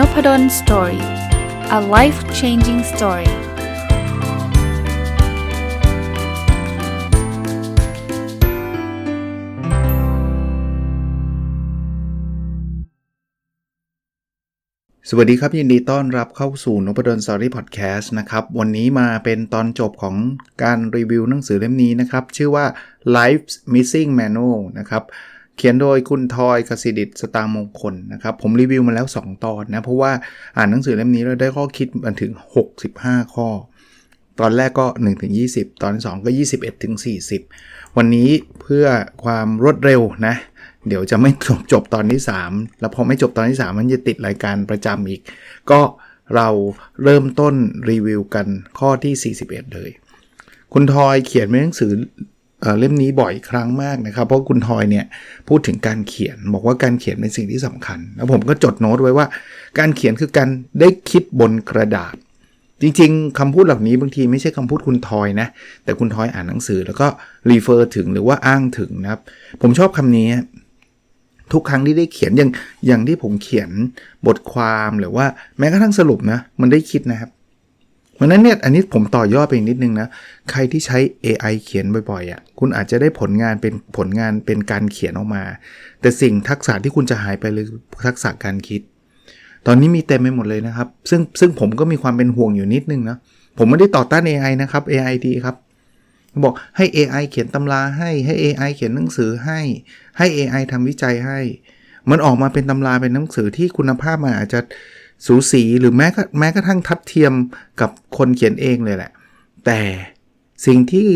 n o p ด d o สตอรี่ a life changing story สวัสดีครับ ยินดีต้อนรับเข้าสู่นพดลสตอรี่พอดแคสต์นะครับ วันนี้มาเป็นตอนจบของการรีวิวหนังสือเล่มนี้นะครับ ชื่อว่า Life's Missing Manual นะครับ เขียนโดยคุณทอยกสิดิตสตางมงคลนะครับ ผมรีวิวมาแล้ว 2 ตอนนะ เพราะว่าอ่านหนังสือเล่มนี้เราได้ข้อคิดมันถึง 65 ข้อ ตอนแรกก็1ถึง20 ตอนที่2ก็ 21ถึง40 วันนี้เพื่อความรวดเร็วนะเดี๋ยวจะไม่จบจบตอนที่ 3 แล้วพอไม่จบตอนที่ 3 มันจะติดรายการประจำอีก ก็เราเริ่มต้นรีวิวกันข้อที่ 41 เลย คุณทอยเขียนเป็นหนังสือ เล่มนี้บ่อยครั้งมากนะครับ เพราะคุณทอยเนี่ยพูดถึงการเขียนบอกว่าการเขียนเป็นสิ่งที่สำคัญ แล้วผมก็จดโน้ตไว้ว่า การเขียนคือการได้คิดบนกระดาษ จริงๆคำพูดเหล่านี้บางทีไม่ใช่คำพูดคุณทอยนะ แต่คุณทอยอ่านหนังสือแล้วก็รีเฟอร์ถึงหรือว่าอ้างถึงนะครับ ผมชอบคำนี้ ทุกครั้งที่ได้เขียนอย่างอย่างที่ผมเขียนบทความหรือว่าแม้กระทั่งสรุปนะมันได้คิดนะครับ ราะนั้นเนี่ยอันนี้ผมต่อยอดไปนิดนึงนะ ใครที่ใช้ AI เขียนบ่อยๆอะ่ะคุณอาจจะได้ผลงานเป็นผลงานเป็นการเขียนออกมา แต่สิ่งทักษะที่คุณจะหายไปเลยทักษะการคิด ตอนนี้มีเต็มไปหมดเลยนะครับ ซึ่งซึ่งผมก็มีความเป็นห่วงอยู่นิดนึงนะผมไม่ได้ต่อต้าน AI นะครับ AI ดีครับบอกให้ AI เขียนตำราให้ให้ AI เขียนหนังสือให้ ให้ AI ทำวิจัยให้ มันออกมาเป็นตำราเป็นหนังสือที่คุณภาพมันอาจจะ สูสีหรือแม้แม้กระทั่งทัดเทียมกับคนเขียนเองเลยแหละ แต่สิ่งที่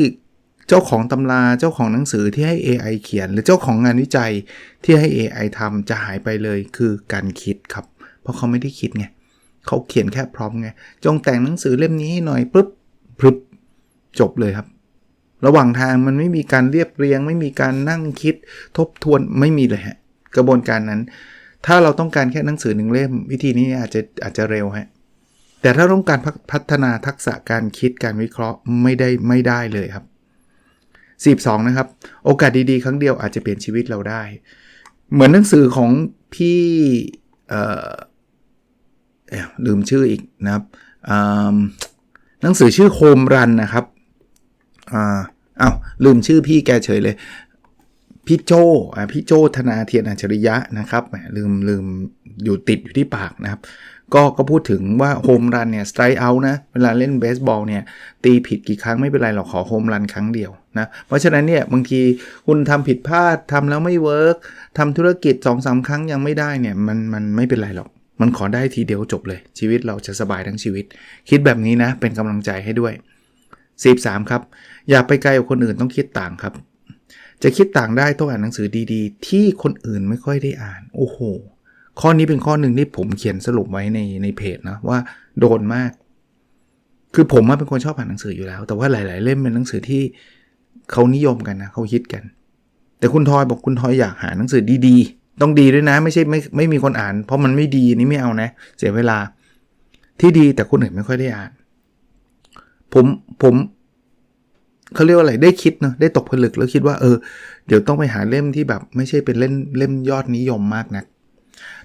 เจ้าของตำราเจ้าของหนังสือที่ให้ AI เขียน หรือเจ้าของงานวิจัยที่ให้ AI ทำจะหายไปเลยคือการคิดครับ เพราะเขาไม่ได้คิดไงเขาเขียนแค่พร้อมไงจงแต่งหนังสือเล่มนี้ให้หน่อยปุ๊บปุ๊บจบเลยครับ ระหว่างทางมันไม่มีการเรียบเรียง ไม่มีการนั่งคิดทบทวนไม่มีเลยฮะกระบวนการนั้น ถ้าเราต้องการแค่หนังสือหนึ่งเล่ม วิธีนี้อาจจะอาจจะเร็วฮะแต่ถ้าต้องการพัฒนาทักษะการคิดการวิเคราะห์ไม่ได้ไม่ได้เลยครับ42นะครับ โอกาสดีๆ ครั้งเดียวอาจจะเปลี่ยนชีวิตเราได้ เหมือนหนังสือของพี่เออลืมชื่ออีกนะครับหนังสือชื่อโคมรันนะครับอ้าวลืมชื่อพี่แกเฉยเลย พี่โจอ่าพี่โจธนาเทียนอัจฉริยะนะครับแหมลืมลืมอยู่ติดอยู่ที่ปากนะครับ ก็ก็พูดถึงว่าโฮมรันเนี่ยสไตร์เอานะเวลาเล่นเบสบอลเนี่ยตีผิดกี่ครั้งไม่เป็นไรหรอกขอโฮมรันครั้งเดียวนะเพราะฉะนั้นเนี่ยบางทีคุณทำผิดพลาดทำแล้วไม่เวิร์กทำธุรกิจ2อสาครั้งยังไม่ได้เนี่ยมันมันไม่เป็นไรหรอกมันขอได้ทีเดียวจบเลย ชีวิตเราจะสบายทั้งชีวิต คิดแบบนี้นะเป็นกำลังใจให้ด้วย13ครับ อย่าไปไกลกว่าคนอื่นต้องคิดต่างครับ จะคิดต่างได้ต้องอ่านหนังสือดีๆ ที่คนอื่นไม่ค่อยได้อ่าน โอ้โห ข้อนี้เป็นข้อหนึ่งที่ผมเขียนสรุปไว้ในในเพจนะว่าโดนมาก คือผมเป็นคนชอบอ่านหนังสืออยู่แล้ว แต่ว่าหลาย ๆ เล่มเป็นหนังสือที่เขานิยมกันนะเขาฮิตกัน แต่คุณทอยบอกคุณทอยอยากหาหนังสือดีๆ ต้องดีด้วยนะ ไม่ใช่ไม่ไม่มีคนอ่าน เพราะมันไม่ดีนี่ไม่เอานะ เสียเวลาที่ดีแต่คนอื่นไม่ค่อยได้อ่าน ผมผม เขาเรียกว่าอะไรได้คิดเนาะได้ตกผลึกแล้วคิดว่าเออ เดี๋ยวต้องไปหาเล่มที่แบบ ไม่ใช่เป็นเล่มเล่มยอดนิยมมากนะ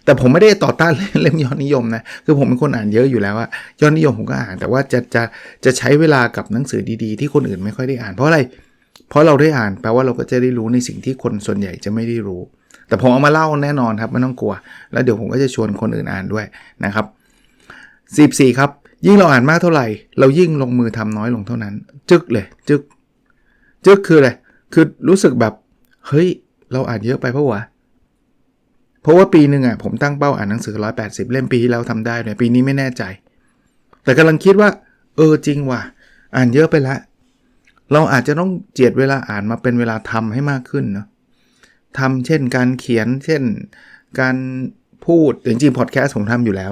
แต่ผมไม่ได้ต่อต้านเล่มยอดนิยมนะ คือผมเป็นคนอ่านเยอะอยู่แล้วอะยอดนิยมผมก็อ่าน แต่ว่าจะจะจะใช้เวลากับหนังสือดีๆ ที่คนอื่นไม่ค่อยได้อ่าน เพราะอะไร เพราะเราได้อ่านแปลว่าเราก็จะได้รู้ในสิ่งที่คนส่วนใหญ่จะไม่ได้รู้ แต่ผมเอามาเล่าแน่นอนครับไม่ต้องกลัว แล้วเดี๋ยวผมก็จะชวนคนอื่นอ่านด้วยนะครับ 14 ครับ ยิ่งเราอ่านมากเท่าไหร่ เรายิ่งลงมือทำน้อยลงเท่านั้น จึกเลย จึก จึกคืออะไร คือรู้สึกแบบ เฮ้ย เราอ่านเยอะไปเพราะวะ เพราะว่าปีหนึ่งอะผมตั้งเป้าอ่านหนังสือ 180 เล่มปีที่แล้วทำได้เนี่ยปีนี้ไม่แน่ใจ แต่กำลังคิดว่า เออจริงว่ะ อ่านเยอะไปละ เราอาจจะต้องเจียดเวลาอ่านมาเป็นเวลาทำให้มากขึ้นเนาะทำเช่นการเขียน เช่น การพูดจริงๆพอดแคสต์ผมทำอยู่แล้ว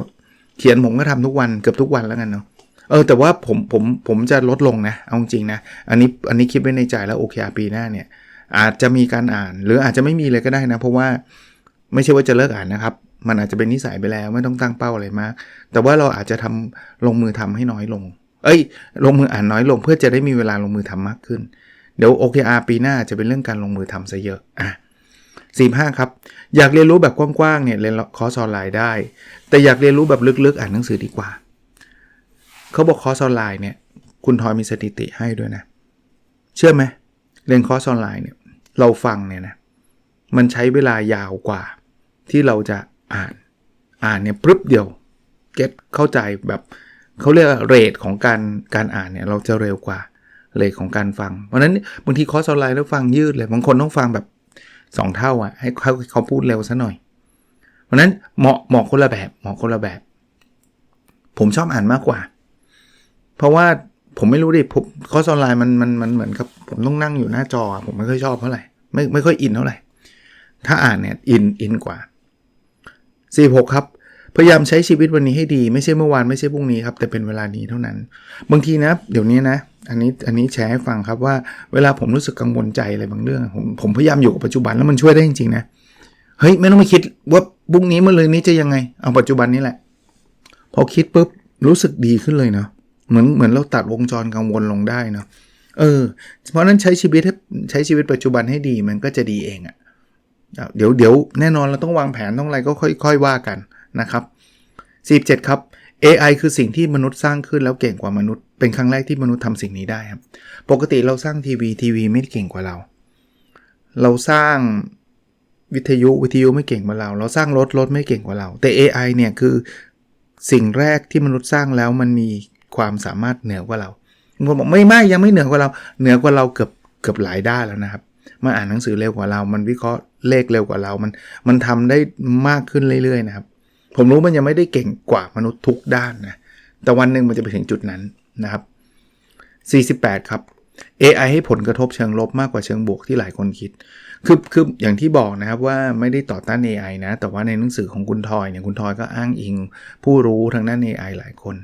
เขียนผมก็ทำทุกวันเกือบทุกวันแล้วกันเนาะเออแต่ว่าผมผมผมจะลดลงนะ เอาจริงนะ อันนี้อันนี้คิดไว้ในใจแล้วโอเคปีหน้าเนี่ย อาจจะมีการอ่านหรืออาจจะไม่มีเลยก็ได้นะ เพราะว่าไม่ใช่ว่าจะเลิกอ่านนะครับ มันอาจจะเป็นนิสัยไปแล้วไม่ต้องตั้งเป้าอะไรมาก แต่ว่าเราอาจจะทำลงมือทำให้น้อยลง เอ้ย ลงมืออ่านน้อยลงเพื่อจะได้มีเวลาลงมือทำมากขึ้น เดี๋ยว OKR ปีหน้าจะเป็นเรื่องการลงมือทำซะเยอะอะ 45 ครับ อยากเรียนรู้แบบกว้างๆเนี่ยเรียนคอร์สออนไลน์ได้ แต่อยากเรียนรู้แบบลึกๆ อ่านหนังสือดีกว่า เขาบอกคอร์สออนไลน์เนี่ยคุณทอยมีสถิติให้ด้วยนะ เชื่อไหมเรียนคอร์สออนไลน์เนี่ยเราฟังเนี่ยนะมันใช้เวลายาวกว่า ที่เราจะอ่านอ่านเนี่ยปึ๊บเดียวเก็ตเข้าใจแบบเขาเรียกเรทของการการอ่านเนี่ยเราจะเร็วกว่าเรทของการฟัง เพราะฉะนั้นบางทีคอร์สออนไลน์แล้วฟังยืดเลยบางคนต้องฟังแบบ 2 เท่าอะให้เขาเขาพูดเร็วซะหน่อย เพราะนั้นเหมาะเหมาะคนละแบบเหมาะคนละแบบ ผมชอบอ่านมากกว่า เพราะว่าผมไม่รู้ดิผมคอร์สออนไลน์มันมันมันเหมือนกับผมต้องนั่งอยู่หน้าจอ ผมไม่ค่อยชอบเท่าไหร่ไม่ไม่ค่อยอินเท่าไหร่ ถ้าอ่านเนี่ยอินอินกว่า46ครับ พยายามใช้ชีวิตวันนี้ให้ดี ไม่ใช่เมื่อวานไม่ใช่พรุ่งนี้ครับ แต่เป็นเวลานี้เท่านั้น บางทีนะ เดี๋ยวนี้นะ อันนี้อันนี้แชร์ให้ฟังครับว่าเวลาผมรู้สึกกังวลใจอะไรบางเรื่อง ผมผมพยายามอยู่กับปัจจุบันแล้วมันช่วยได้จริงๆนะเฮ้ยไม่ต้องไปคิดว่าพรุ่งนี้เมื่อเลยนี้จะยังไงเอาปัจจุบันนี้แหละ พอคิดปุ๊บรู้สึกดีขึ้นเลยเนาะเหมือนเหมือนเราตัดวงจรกังวลลงได้เนาะเออ เพราะนั้นใช้ชีวิตใช้ชีวิตปัจจุบันให้ดีมันก็จะดีเองอะ่ะเดี๋ยวเดี๋ยวแน่นอนเราต้องวางแผนต้องอะไรก็ค่อยๆว่ากัน นะครับ47ครับ AI คือสิ่งที่มนุษย์สร้างขึ้นแล้วเก่งกว่ามนุษย์ เป็นครั้งแรกที่มนุษย์ทำสิ่งนี้ได้ครับ ปกติเราสร้างทีวีทีวีไม่เก่งกว่าเรา เราสร้างวิทยุวิทยุไม่เก่งกว่าเรา เราสร้างรถรถไม่เก่งกว่าเรา แต่ AI เนี่ยคือสิ่งแรกที่มนุษย์สร้างแล้วมันมีความสามารถเหนือกว่าเราบางคนบอกไม่ไม่ยังไม่เหนือกว่าเรา เหนือกว่าเราเกือบเกือบหลายด้านแล้วนะครับ มันอ่านหนังสือเร็วกว่าเรา มันวิเคราะห์เลขเร็วกว่าเรา มันมันทำได้มากขึ้นเรื่อยๆนะครับ ผมรู้มันยังไม่ได้เก่งกว่ามนุษย์ทุกด้านนะ แต่วันหนึ่งมันจะไปถึงจุดนั้นนะครับ 48 ครับ AI ให้ผลกระทบเชิงลบมากกว่าเชิงบวกที่หลายคนคิด คือคืออย่างที่บอกนะครับว่าไม่ได้ต่อต้าน AI นะ แต่ว่าในหนังสือของคุณทอยเนี่ยคุณทอยก็อ้างอิง ผู้รู้ทางด้าน AI หลายคน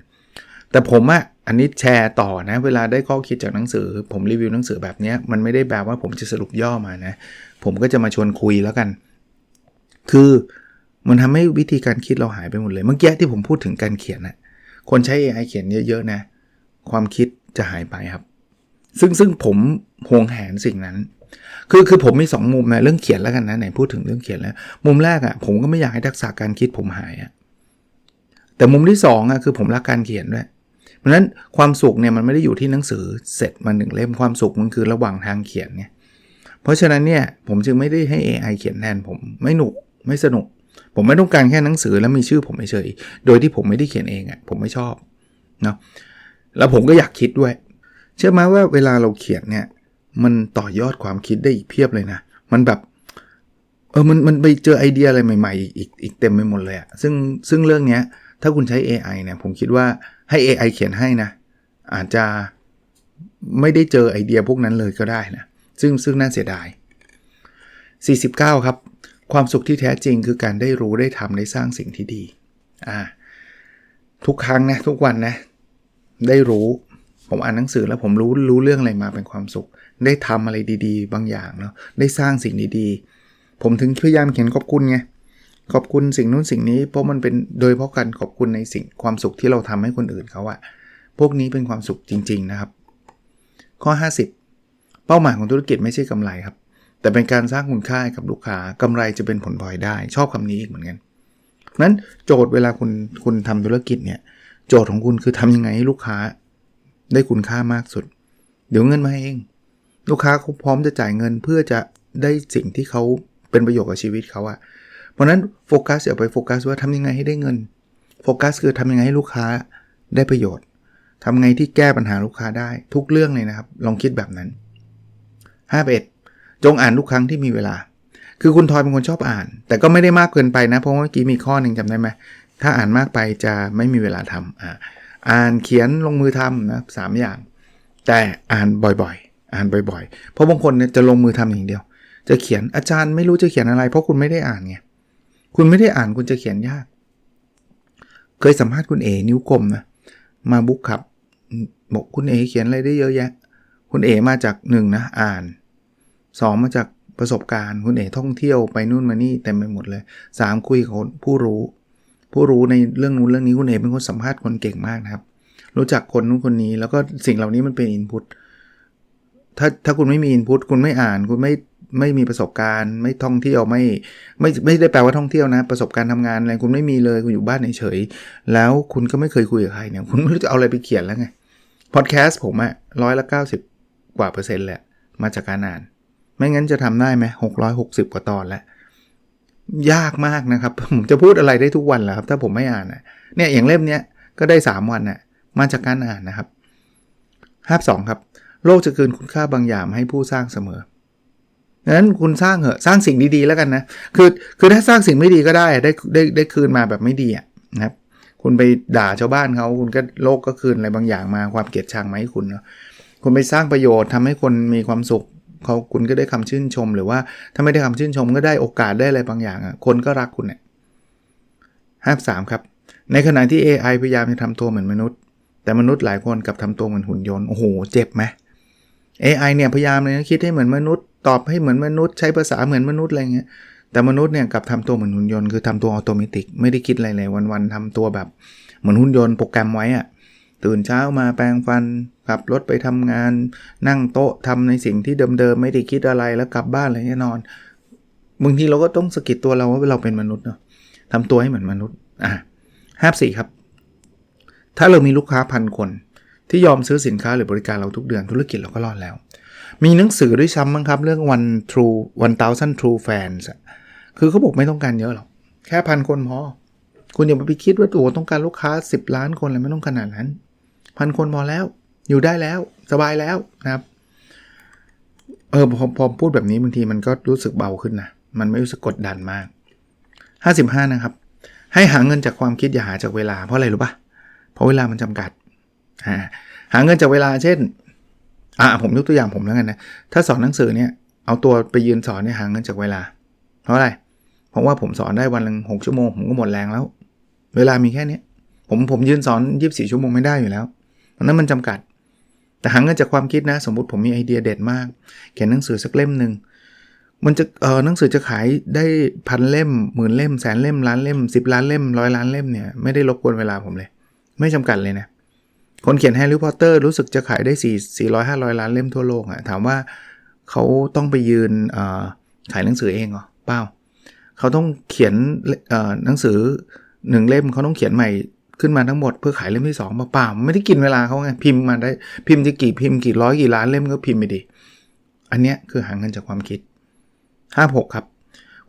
แต่ผมอะอันนี้แชร์ต่อนะ เวลาได้ข้อคิดจากหนังสือ ผมรีวิวหนังสือแบบนี้มันไม่ได้แปลว่าผมจะสรุปย่อมานะ ผมก็จะมาชวนคุยแล้วกัน คือ มันทำให้วิธีการคิดเราหายไปหมดเลย เมื่อกี้ที่ผมพูดถึงการเขียนนะคนใช้ AI เขียนเยอะๆนะ ความคิดจะหายไปครับ ซึ่งซึ่งผมห่วงแหนสิ่งนั้น คือคือผมมี 2 มุมนะเรื่องเขียนแล้วกันนะไหนพูดถึงเรื่องเขียนแล้ว มุมแรกอะ่ะผมก็ไม่อยากให้ทักษะการคิดผมหายอะ่ะแต่มุมที่ 2องอะคือผมรักการเขียนด้วย เพราะฉะนั้นความสุขเนี่ยมันไม่ได้อยู่ที่หนังสือเสร็จมาหนึ่งเล่มความสุขมันคือระหว่างทางเขียนเนี่ยเพราะฉะนั้นเนี่ยผมจึงไม่ได้ให้ AI เขียนแทนผมไม่หนุกไม่สนุก ผมไม่ต้องการแค่หนังสือแล้วมีชื่อผมเฉยโดยที่ผมไม่ได้เขียนเองอะ่ะผมไม่ชอบเนาะแล้วผมก็อยากคิดด้วย เชื่อไหมว่าเวลาเราเขียนเนี่ยมันต่อยอดความคิดได้อีกเพียบเลยนะ มันแบบเออมันมันไปเจอไอเดียอะไรใหม่ๆ อีกอีกเต็มไปหมดเลยอะซึ่งซึ่งเรื่องเนี้ยถ้าคุณใช้ AI เนี่ยผมคิดว่าให้ AI เขียนให้นะ อาจจะไม่ได้เจอไอเดียพวกนั้นเลยก็ได้นะ ซึ่งซึ่งน่าเสียดาย 49 ครับ ความสุขที่แท้จริงคือการได้รู้ได้ทำได้สร้างสิ่งที่ดีอ่าทุกครั้งนะทุกวันนะได้รู้ผมอ่านหนังสือแล้วผมรู้รู้เรื่องอะไรมาเป็นความสุข ได้ทำอะไรดีๆ บางอย่างเนาะได้สร้างสิ่งดีๆ ผมถึงพยายามเขียนขอบคุณไงขอบคุณสิ่งนู้นสิ่งนี้เพราะมันเป็นโดยเพราะการขอบคุณในสิ่งความสุขที่เราทำให้คนอื่นเขาอะพวกนี้เป็นความสุขจริง ๆนะครับ ข้อ 50 เป้าหมายของธุรกิจไม่ใช่กำไรครับ แต่เป็นการสร้างคุณค่าให้กับลูกค้ากำไรจะเป็นผลพลอยได้ ชอบคำนี้อีกเหมือนกันนั้นโจทย์เวลาคุณคุณทำธุรกิจเนี่ยโจทย์ของคุณคือทำยังไงให้ลูกค้า ได้คุณค่ามากสุด เดี๋ยวเงินมาเอง ลูกค้าเขาพร้อมจะจ่ายเงินเพื่อจะได้สิ่งที่เขาเป็นประโยชน์กับชีวิตเขาอะเพราะนั้นโฟกัสอย่าไปโฟกัสว่าทำยังไงให้ได้เงินโฟกัสคือทำยังไงให้ลูกค้าได้ประโยชน์ทำไงที่แก้ปัญหาลูกค้าได้ทุกเรื่องเลยนะครับ ลองคิดแบบนั้น 51 จงอ่านทุกครั้งที่มีเวลา คือคุณทอยเป็นคนชอบอ่าน แต่ก็ไม่ได้มากเกินไปนะ เพราะเมื่อกี้มีข้อหนึ่งจำได้ไหมถ้าอ่านมากไปจะไม่มีเวลาทำอ่าอ่านเขียนลงมือทำนะสามอย่าง แต่อ่านบ่อยๆ อ่านบ่อยๆ เพราะบางคนเนี่ยจะลงมือทำอย่างเดียว จะเขียนอาจารย์ไม่รู้จะเขียนอะไร เพราะคุณไม่ได้อ่านไงคุณไม่ได้อ่านคุณจะเขียนยาก เคยสัมภาษณ์คุณเอนิ้วกลมนะมาบุ๊กขับบอกคุณเอเขียนอะไรได้เยอะแยะ คุณเอมาจากหนึ่งนะอ่าน 2 มาจากประสบการณ์คุณเอท่องเที่ยวไปนู่นมานี่เต็มไปหมดเลย 3 คุยกับผู้รู้ ผู้รู้ในเรื่องนู้นเรื่องนี้คุณเอเป็นคนสัมภาษณ์คนเก่งมากนะครับ รู้จักคนนู้นคนนี้ แล้วก็สิ่งเหล่านี้มันเป็นอินพุตถ้าถ้าคุณไม่มีอินพุตคุณไม่อ่านคุณไม่ไม่มีประสบการณ์ ไม่ท่องเที่ยวไม่ไม่ไม่ได้แปลว่าท่องเที่ยวนะ ประสบการณ์ทำงานอะไรคุณไม่มีเลยคุณอยู่บ้านเฉยๆแล้วคุณก็ไม่เคยคุยกับใครเนี่ยคุณไม่รู้จะเอาอะไรไปเขียนแล้วไงพอดแคสต์ผมอะร้อยละเก้าสิบกว่าเปอร์เซ็นต์แหละมาจากการอ่าน ไม่งั้นจะทำได้ไหมหกร้อยหกสิบกว่าตอนแล้ว ยากมากนะครับ ผมจะพูดอะไรได้ทุกวันแหละครับ ถ้าผมไม่อ่านนะเนี่ยอย่างเล่มเนี้ยก็ได้ 3 วันน่ะมาจากการอ่านนะครับห้าสองครับ โลกจะคืนคุณค่าบางอย่างให้ผู้สร้างเสมอดังนั้นคุณสร้างเหอะสร้างสิ่งดีๆแล้วกันนะคือคือถ้าสร้างสิ่งไม่ดีก็ได้ได้ได้ได้คืนมาแบบไม่ดีอะนะครับคุณไปด่าชาวบ้านเขาคุณก็โลกก็คืนอะไรบางอย่างมาความเกลียดชังมาให้คุณเนาะคุณไปสร้างประโยชน์ทำให้คนมีความสุข เขาคุณก็ได้คำชื่นชม หรือว่าถ้าไม่ได้คำชื่นชมก็ได้โอกาสได้อะไรบางอย่างอะคนก็รักคุณเนี่ยห้าสามครับ ในขณะที่ AI พยายามจะทำตัวเหมือนมนุษย์ แต่มนุษย์หลายคนกลับทำตัวเหมือนหุ่นยนต์โอ้โหเจ็บไหม AI เนี่ยพยายามเลยนะคิดให้เหมือนมนุษย์ตอบให้เหมือนมนุษย์ใช้ภาษาเหมือนมนุษย์อะไรเงี้ยแต่มนุษย์เนี่ยกลับทำตัวเหมือนหุ่นยนต์คือทำตัวอัตโนมัติไม่ได้คิดอะไรเลยวันๆทำตัวแบบเหมือนหุ่นยนต์โปรแกรมไว้อะตื่นเช้ามาแปรงฟัน ขับรถไปทำงาน นั่งโต๊ะทำในสิ่งที่เดิมๆ ไม่ได้คิดอะไรแล้วกลับบ้านอะไรแน่นอน บางทีเราก็ต้องสะกิดตัวเราว่าเราเป็นมนุษย์เนาะทำตัวให้เหมือนมนุษย์ อะห้าสี่ครับ ถ้าเรามีลูกค้าพันคน ที่ยอมซื้อสินค้าหรือบริการเราทุกเดือนธุรกิจเราก็รอดแล้ว มีหนังสือด้วยซ้ำมั้งครับ เรื่อง one true one thousand true fans คือเขาบอกไม่ต้องการเยอะหรอก แค่พันคนพอ คุณอย่าไปคิดว่าตัวต้องการลูกค้า 10 ล้านคนอะไรไม่ต้องขนาดนั้น พันคนพอแล้ว อยู่ได้แล้วสบายแล้วนะครับ เออพอพอพูดแบบนี้บางทีมันก็รู้สึกเบาขึ้นนะ มันไม่รู้สึกกดดันมาก 55 นะครับ ให้หาเงินจากความคิดอย่าหาจากเวลาเพราะอะไรรู้ปะเพราะเวลามันจำกัด หาเงินจากเวลาเช่น อ่าผมยกตัวอย่างผมแล้วกันนะ ถ้าสอนหนังสือเนี่ย เอาตัวไปยืนสอนเนี่ยหาเงินจากเวลา เพราะอะไร เพราะว่าผมสอนได้วันละหกชั่วโมงผมก็หมดแรงแล้ว เวลามีแค่นี้ผมผมยืนสอนยีิบสี่ชั่วโมงไม่ได้อยู่แล้วเพราะนั้นมันจำกัด แต่หาเงินจากความคิดนะ สมมติผมมีไอเดียเด็ดมาก เขียนหนังสือสักเล่มหนึ่งมันจะเออหนังสือจะขายได้พันเล่มหมื่นเล่มแสนเล่มล้านเล่มสิบล้านเล่มร้อยล้านเล่มเนี่ยไม่ได้รบกวนเวลาผมเลย ไม่จำกัดเลยนะ คนเขียนแฮร์รี่พอตเตอร์รู้สึกจะขายได้4 400 500 ล้านเล่มทั่วโลกอะถามว่าเขาต้องไปยืนขายหนังสือเองเหรอเปล่าเขาต้องเขียนหนังสือหนึ่งเล่มเขาต้องเขียนใหม่ ขึ้นมาทั้งหมดเพื่อขายเล่มที่2เปล่าไม่ได้กินเวลาเขาไงพิมพ์มาได้พิมพ์จะกี่พิมพ์กี่ร้อยกี่ล้านเล่มก็พิมพ์ไปดิอันเนี้ยคือหาเงินจากความคิด 56 ครับ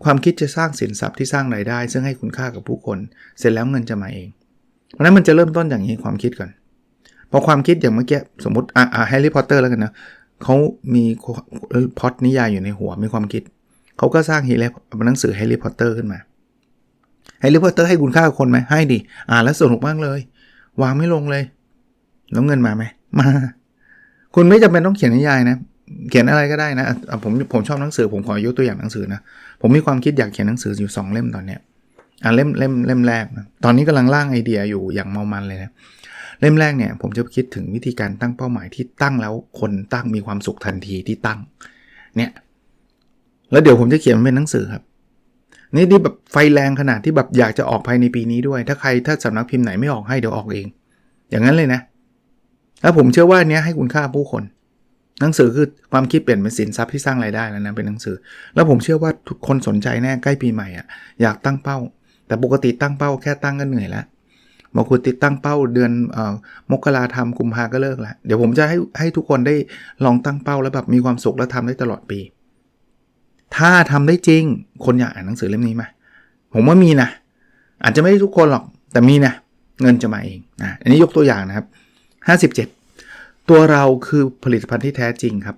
ความคิดจะสร้างสินทรัพย์ที่สร้างรายได้ ซึ่งให้คุณค่ากับผู้คน เสร็จแล้วเงินจะมาเองเพราะนั้นมันจะเริ่มต้นอย่างนี้ความคิดก่อนพอความคิดอย่างเมื่อกี้สมมติอ่าแฮร์รี่พอตเตอร์แล้วกันนะเขามีพอดนิยายอยู่ในหัวมีความคิดเขาก็สร้างฮีเลหนังสือแฮร์รี่พอตเตอร์ขึ้นมา แฮร์รี่พอตเตอร์ให้คุณค่ากับคนไหมให้ดิอ่านแล้วสนุกมากเลย วางไม่ลงเลย แล้วเงินมาไหมมา คุณไม่จำเป็นต้องเขียนนิยายนะ เขียนอะไรก็ได้นะผมผมชอบหนังสือ ผมขอยกตัวอย่างหนังสือนะ ผมมีความคิดอยากเขียนหนังสืออยู่ 2 เล่มตอนเนี้ยอ่าเล่มเล่มเล่มแรกนะตอนนี้กำลังร่างไอเดียอยู่อย่างเมามันเลยนะเล่มแรกเนี่ยผมจะคิดถึงวิธีการตั้งเป้าหมายที่ตั้งแล้วคนตั้งมีความสุขทันทีที่ตั้ง เนี่ย แล้วเดี๋ยวผมจะเขียนเป็นหนังสือครับ นี่ที่แบบไฟแรงขนาดที่แบบอยากจะออกภายในปีนี้ด้วย ถ้าใครถ้าสำนักพิมพ์ไหนไม่ออกให้เดี๋ยวออกเอง อย่างนั้นเลยนะ แล้วผมเชื่อว่าเนี้ยให้คุณค่าผู้คน หนังสือคือความคิดเปลี่ยนเป็นสินทรัพย์ที่สร้างรายได้แล้วนะเป็นหนังสือ แล้วผมเชื่อว่าทุกคนสนใจแน่ใกล้ปีใหม่อะอยากตั้งเป้า แต่ปกติตั้งเป้าแค่ตั้งก็เหนื่อยแล้วบางคนติดตั้งเป้าเดือนอมกราทำกุมภาก็เลิกแล้วเดี๋ยวผมจะให้ให้ทุกคนได้ลองตั้งเป้าแล้วแบบมีความสุขแล้วทำได้ตลอดปี ถ้าทำได้จริง คนอยากอ่านหนังสือเล่มนี้ไหมผมว่ามีนะ อาจจะไม่ได้ทุกคนหรอก แต่มีนะ เงินจะมาเองนะอันนี้ยกตัวอย่างนะครับ 57 ตัวเราคือผลิตภัณฑ์ที่แท้จริงครับ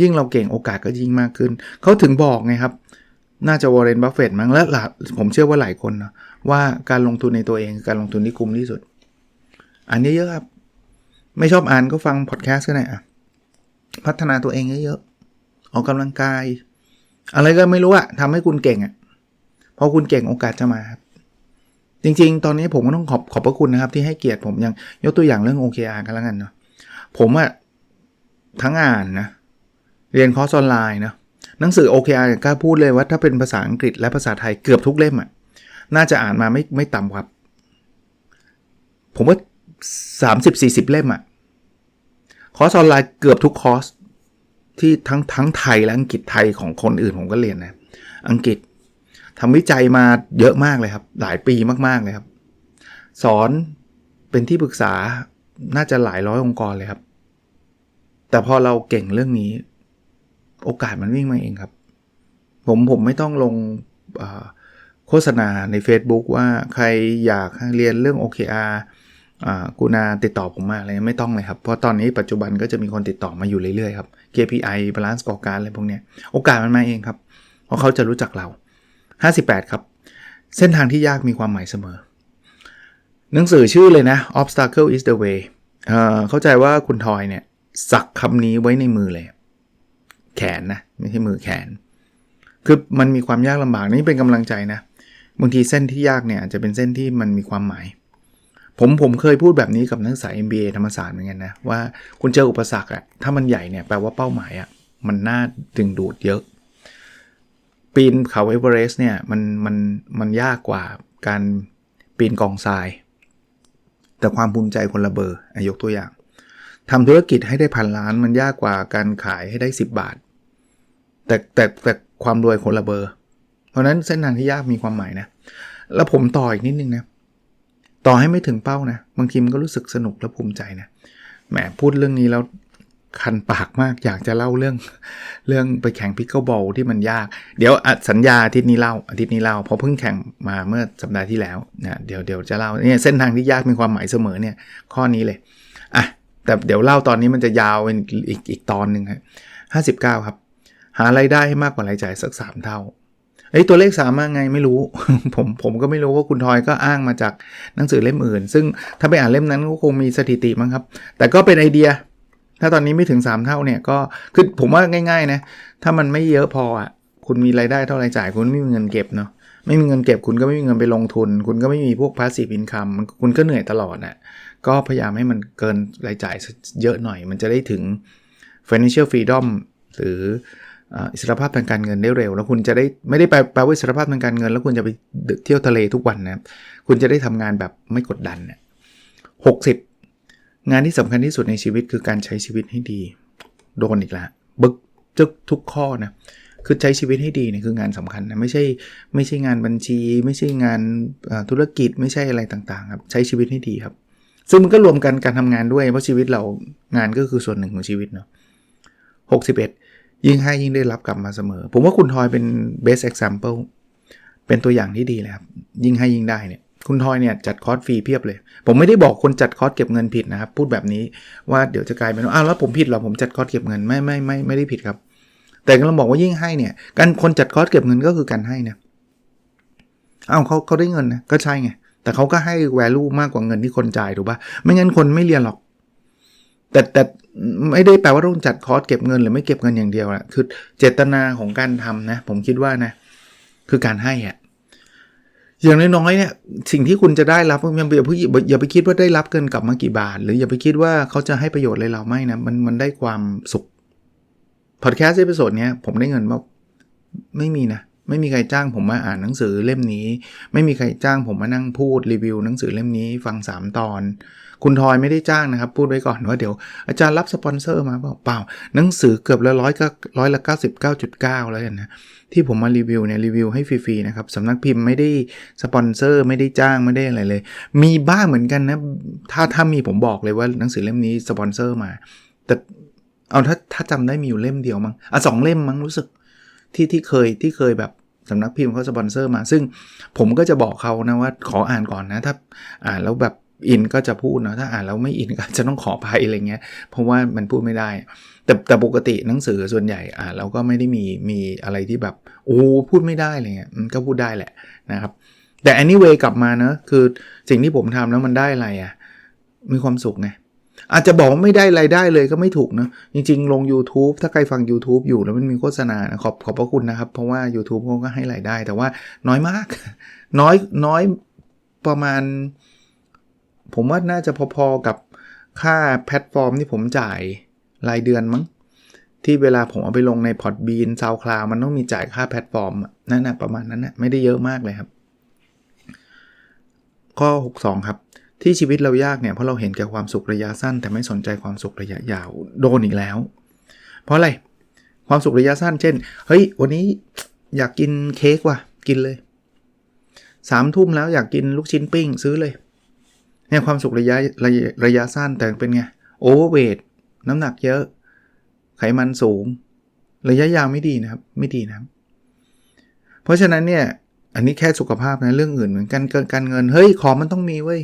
ยิ่งเราเก่งโอกาสก็ยิ่งมากขึ้น เขาถึงบอกไงครับ น่าจะวอร์เรนบัฟเฟตมั้งและผมเชื่อว่าหลายคนนะว่าการลงทุนในตัวเองการลงทุนที่คุ้มที่สุด อันนี้เยอะครับ ไม่ชอบอ่านก็ฟังพอดแคสต์ก็ได้อะพัฒนาตัวเองเยอะๆออกกำลังกาย อะไรก็ไม่รู้อะทำให้คุณเก่งอะพอคุณเก่งโอกาสจะมาครับจริง ๆ ตอนนี้ผมก็ต้องขอบขอบพระคุณนะครับ ที่ให้เกียรติผมอย่างยกตัวอย่างเรื่อง OKR กันแล้วกันเนาะผมอะทั้งอ่านนะ เรียนคอร์สออนไลน์นะหนังสือ OKR กล้าพูดเลยว่าถ้าเป็นภาษาอังกฤษและภาษาไทยเกือบทุกเล่มอะน่าจะอ่านมาไม่ไม่ต่ำกว่าผมว่าสามสิบสี่สิบเล่มอะคอร์สออนไลน์เกือบทุกคอร์ส ที่ทั้งทั้งไทยและอังกฤษไทยของคนอื่นผมก็เรียนนะ อังกฤษทำวิจัยมาเยอะมากเลยครับ หลายปีมากๆเลยครับ สอนเป็นที่ปรึกษาน่าจะหลายร้อยองค์กรเลยครับ แต่พอเราเก่งเรื่องนี้ โอกาสมันวิ่งมาเองครับ ผมผมไม่ต้องลงโฆษณาใน Facebook ว่าใครอยากเรียนเรื่อง OKR อ่า กูนาติดต่อผมมาอะไรไม่ต้องเลยครับ เพราะตอนนี้ปัจจุบันก็จะมีคนติดต่อมาอยู่เรื่อยๆครับ KPI balance scorecard อะไรพวกเนี้ยโอกาสมันมาเองครับ เพราะเขาจะรู้จักเรา 58 ครับ เส้นทางที่ยากมีความหมายเสมอ หนังสือชื่อเลยนะ obstacle is the way เเข้าใจว่าคุณทอยเนี่ย สักคำนี้ไว้ในมือเลย แขนนะ ไม่ใช่มือแขน คือมันมีความยากลำบากนี่เป็นกำลังใจนะบางทีเส้นที่ยากเนี่ยอาจจะเป็นเส้นที่มันมีความหมาย ผมผมเคยพูดแบบนี้กับนักศึกษา MBA ธรรมศาสตร์เหมือนกันนะ ว่าคุณเจออุปสรรคอะถ้ามันใหญ่เนี่ยแปลว่าเป้าหมายอะมันน่าดึงดูดเยอะ ปีนเขาเอเวอเรสต์เนี่ยมันมันมันยากกว่าการปีนกองทราย แต่ความภูมิใจคนละเบอร์อะยกตัวอย่างทำธุรกิจให้ได้พันล้านมันยากกว่าการขายให้ได้ 10 บาท แต่แต่แต่ความรวยคนละเบอร์ เพราะฉะนั้นเส้นทางที่ยากมีความหมายนะ แล้วผมต่ออีกนิดนึงนะ ต่อให้ไม่ถึงเป้านะบางทีมันก็รู้สึกสนุกและภูมิใจนะแหมพูดเรื่องนี้แล้วคันปากมากอยากจะเล่าเรื่องเรื่องไปแข่งพิกเกิลบอลที่มันยาก เดี๋ยวสัญญาอาทิตย์นี้เล่าอาทิตย์นี้เล่าเพราะเพิ่งแข่งมาเมื่อสัปดาห์ที่แล้วนะเดี๋ยวเดี๋ยวจะเล่าเนี่ยเส้นทางที่ยากมีความหมายเสมอเนี่ยข้อนี้เลยอะแต่เดี๋ยวเล่าตอนนี้มันจะยาวเป็นอีกอีกตอนหนึ่งครับห้าสิบเก้าครับ หารายได้ให้มากกว่ารายจ่ายสักสามเท่า เอ้ตัวเลขสามมาไงไม่รู้ ผมผมก็ไม่รู้ว่าคุณทอยก็อ้างมาจากหนังสือเล่มอื่น ซึ่งถ้าไปอ่านเล่มนั้นก็คงมีสถิติมั้งครับ แต่ก็เป็นไอเดีย ถ้าตอนนี้ไม่ถึง 3 เท่าเนี่ยก็คือผมว่าง่ายๆนะถ้ามันไม่เยอะพออะคุณมีรายได้เท่ารายจ่าย คุณไม่มีเงินเก็บเนาะไม่มีเงินเก็บคุณก็ไม่มีเงินไปลงทุน คุณก็ไม่มีพวก passive income มันคุณก็เหนื่อยตลอดน่ะก็พยายามให้มันเกินรายจ่ายเยอะหน่อย มันจะได้ถึง financial freedom หรือ อิสรภาพทางการเงินได้เร็ว แล้วคุณจะได้ไม่ได้แปลแปลว่าอิสรภาพทางการเงิน แล้วคุณจะไปเที่ยวทะเลทุกวันนะคุณจะได้ทำงานแบบไม่กดดันเนี่ยหกสิบงานที่สำคัญที่สุดในชีวิตคือการใช้ชีวิตให้ดี โดนอีกแล้วบึกจึกทุกข้อนะคือใช้ชีวิตให้ดีเนี่ยคืองานสำคัญนะไม่ใช่ไม่ใช่งานบัญชี ไม่ใช่งานธุรกิจไม่ใช่อะไรต่างๆครับใช้ชีวิตให้ดีครับ ซึ่งมันก็รวมกันการทำงานด้วยเพราะชีวิตเรางานก็คือส่วนหนึ่งของชีวิตเนาะหกสิบเอ็ด ยิ่งให้ยิ่งได้รับกลับมาเสมอ ผมว่าคุณทอยเป็น best example เป็นตัวอย่างที่ดีเลยครับ ยิ่งให้ยิ่งได้เนี่ย คุณทอยเนี่ยจัดคอร์สฟรีเพียบเลย ผมไม่ได้บอกคนจัดคอร์สเก็บเงินผิดนะครับ พูดแบบนี้ว่าเดี๋ยวจะกลายเป็นว่าอ้าวแล้วผมผิดหรอผมจัดคอร์สเก็บเงินไม่ไม่ไม่ไม่ได้ผิดครับ แต่กำลังบอกว่ายิ่งให้เนี่ย การคนจัดคอร์สเก็บเงินก็คือการให้นะอ้าวเขาเขาได้เงินนะก็ใช่ไงแต่เขาก็ให้ value มากกว่าเงินที่คนจ่ายถูกปะไม่งั้นคนไม่เรียนหรอก แต่แต่ไม่ได้แปลว่าต้องจัดคอร์สเก็บเงินหรือไม่เก็บเงินอย่างเดียวนะคือเจตนาของการทำนะผมคิดว่านะคือการให้อะอย่างน้อยๆเนี่ยสิ่งที่คุณจะได้รับอย่าอย่าเพิ่งอย่าไปคิดว่าได้รับเกินกลับมากี่บาท หรืออย่าไปคิดว่าเขาจะให้ประโยชน์อะไรเราไม่นะมันมันได้ความสุขพอดแคสต์เอพิโซดเนี้ยผมได้เงินมาไม่มีนะ ไม่มีใครจ้างผมมาอ่านหนังสือเล่มนี้ ไม่มีใครจ้างผมมานั่งพูดรีวิวหนังสือเล่มนี้ฟัง 3 ตอน คุณทอยไม่ได้จ้างนะครับ พูดไว้ก่อนว่าเดี๋ยวอาจารย์รับสปอนเซอร์มาเปล่าเปล่า หนังสือเกือบละร้อยก็ร้อยละ99.9 แล้วกันนะ ที่ผมมารีวิวเนี่ยรีวิวให้ฟรีๆนะครับสำนักพิมพ์ไม่ได้สปอนเซอร์ไม่ได้จ้างไม่ได้อะไรเลย มีบ้างเหมือนกันนะ ถ้าถ้ามีผมบอกเลยว่าหนังสือเล่มนี้สปอนเซอร์มา แต่เอาถ้าถ้าจำได้มีอยู่เล่มเดียวมั้งอะสองเล่มมั้งรู้สึก ที่ที่เคยที่เคยแบบสำนักพิมพ์เขาสปอนเซอร์มา ซึ่งผมก็จะบอกเขานะว่าขออ่านก่อนนะถ้าอ่านแล้วแบบอินก็จะพูดนะถ้าอ่านแล้วไม่อินก็จะต้องขอภัยอะไรเงี้ย เพราะว่ามันพูดไม่ได้ แต่แต่ปกติหนังสือส่วนใหญ่อ่านแล้วก็ไม่ได้มีมีอะไรที่แบบโอ้พูดไม่ได้อะไรเงี้ยมันก็พูดได้แหละนะครับ แต่ anyway กลับมาเนอะคือสิ่งที่ผมทำแล้วมันได้อะไรอะ่ะมีความสุขไง อาจจะบอกว่าไม่ได้รายได้เลยก็ไม่ถูกนะ จริงๆ ลง YouTube ถ้าใครฟัง YouTube อยู่แล้วมันมีโฆษณานะขอบขอบพระคุณนะครับ เพราะว่า YouTube เขาก็ให้รายได้ แต่ว่าน้อยมาก น้อยน้อยประมาณ ผมว่าน่าจะพอๆกับค่าแพลตฟอร์มที่ผมจ่ายรายเดือนมั้ง ที่เวลาผมเอาไปลงใน Podbean s o u n d c l o u มันต้องมีจ่ายค่าแพลตฟอร์มนั่นนะประมาณนั้นนะไม่ได้เยอะมากเลยครับ ข้อ 62 ครับ ที่ชีวิตเรายากเนี่ยเพราะเราเห็นแก่ความสุขระยะสั้น แต่ไม่สนใจความสุขระยะยาวโดนอีกแล้ว เพราะอะไรความสุขระยะสั้น เช่น เฮ้ย วันนี้อยากกินเค้กว่ะ กินเลยสามทุ่มแล้วอยากกินลูกชิ้นปิ้งซื้อเลย เนี่ยความสุขระยะระยะระยะสั้นแต่เป็นไงโอเวอร์เวทน้ำหนักเยอะ ไขมันสูง ระยะยาวไม่ดีนะครับ ไม่ดีนะครับ เพราะฉะนั้นเนี่ย อันนี้แค่สุขภาพนะเรื่องอื่นเหมือนกันเกินการเงิน เฮ้ย ของมันต้องมีเว้ย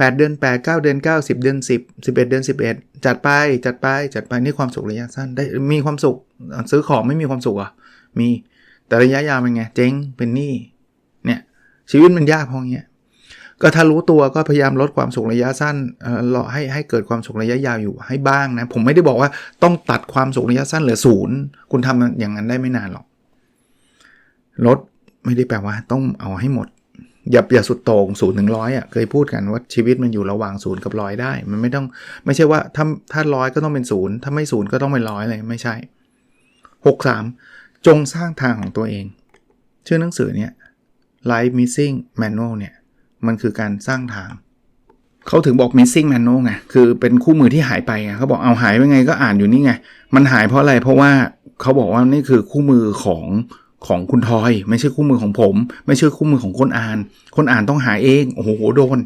8 เดือน 8 9 เดือน 9 10 เดือน 10 11 เดือน 11 จัดไปจัดไปจัดไปนี่ความสุขระยะสั้นได้มีความสุขซื้อของไม่มีความสุขอะมีแต่ระยะยาวเป็นไงเจ๊งเป็นหนี้เนี่ยชีวิตมันยากพองเงี้ยก็ถ้ารู้ตัวก็พยายามลดความสุขระยะสั้นเออรอให้ให้เกิดความสุขระยะยาวอยู่ให้บ้างนะผมไม่ได้บอกว่าต้องตัดความสุขระยะสั้นเหลือศูนย์คุณทำอย่างนั้นได้ไม่นานหรอกลดไม่ได้แปลว่าต้องเอาให้หมด อย่าอย่าสุดโต่งศูนย์ถึงร้อยอะเคยพูดกันว่าชีวิตมันอยู่ระหว่างศูนย์กับร้อยได้ มันไม่ต้องไม่ใช่ว่าถ้าถ้าร้อยก็ต้องเป็นศูนย์ถ้าไม่ศูนย์ก็ต้องเป็นร้อยเลยไม่ใช่ 63 จงสร้างทางของตัวเอง ชื่อหนังสือเนี่ย Life Missing Manual เนี่ย มันคือการสร้างทาง เขาถึงบอก missing manual ไงคือเป็นคู่มือที่หายไปไงเขาบอกเอาหายไปไงก็อ่านอยู่นี่ไง มันหายเพราะอะไรเพราะว่าเขาบอกว่านี่คือคู่มือของ ของคุณทอย ไม่ใช่คู่มือของผม ไม่ใช่คู่มือของคนอ่าน คนอ่านต้องหาเองโอ้โหโดน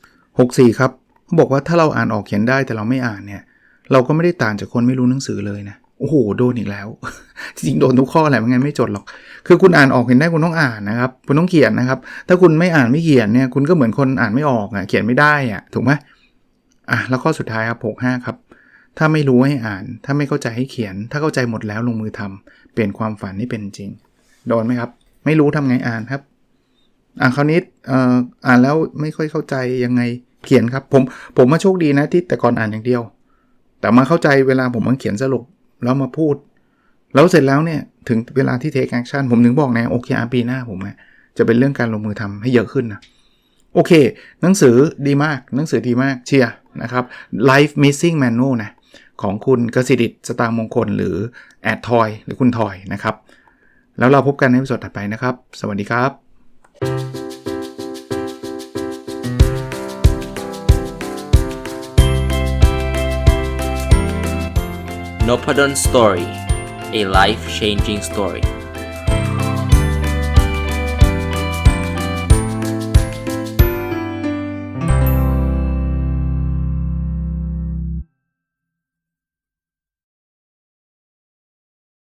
64 ครับเขาบอกว่าถ้าเราอ่านออกเขียนได้แต่เราไม่อ่านเนี่ย เราก็ไม่ได้ต่างจากคนไม่รู้หนังสือเลยนะโอ้โหโดนอีกแล้ว จริงๆโดนทุกข้อแหละไม่งั้นไม่จดหรอก คือคุณอ่านออกเห็นได้คุณต้องอ่านนะครับ คุณต้องเขียนนะครับ ถ้าคุณไม่อ่านไม่เขียนเนี่ยคุณก็เหมือนคนอ่านไม่ออกอะเขียนไม่ได้อะถูกไหมอะแล้วข้อสุดท้ายครับ65ครับ ถ้าไม่รู้ให้อ่าน ถ้าไม่เข้าใจให้เขียน ถ้าเข้าใจหมดแล้วลงมือทำ เปลี่ยนความฝันให้เป็นจริง โดนไหมครับ ไม่รู้ทำไงอ่านครับ อ่านคราวนี้อ่ออ่านแล้วไม่ค่อยเข้าใจยังไงเขียนครับ ผมผมมาโชคดีนะที่แต่ก่อนอ่านอย่างเดียว แต่มาเข้าใจเวลาผมมาเขียนสรุปแล้วมาพูด แล้วเสร็จแล้วเนี่ยถึงเวลาที่ take action ผมถึงบอกนะโอเคอาปีหน้าผมอะจะเป็นเรื่องการลงมือทำให้เยอะขึ้นนะโอเค หนังสือดีมาก หนังสือดีมากเชียร์นะครับ Life Missing Manual นะ ของคุณกสิดิตสตางมงคล หรือแอดทอยหรือคุณทอยนะครับ แล้วเราพบกันในวิดีโอถัดไปนะครับ สวัสดีครับ n o p a d o n Story, a life changing story.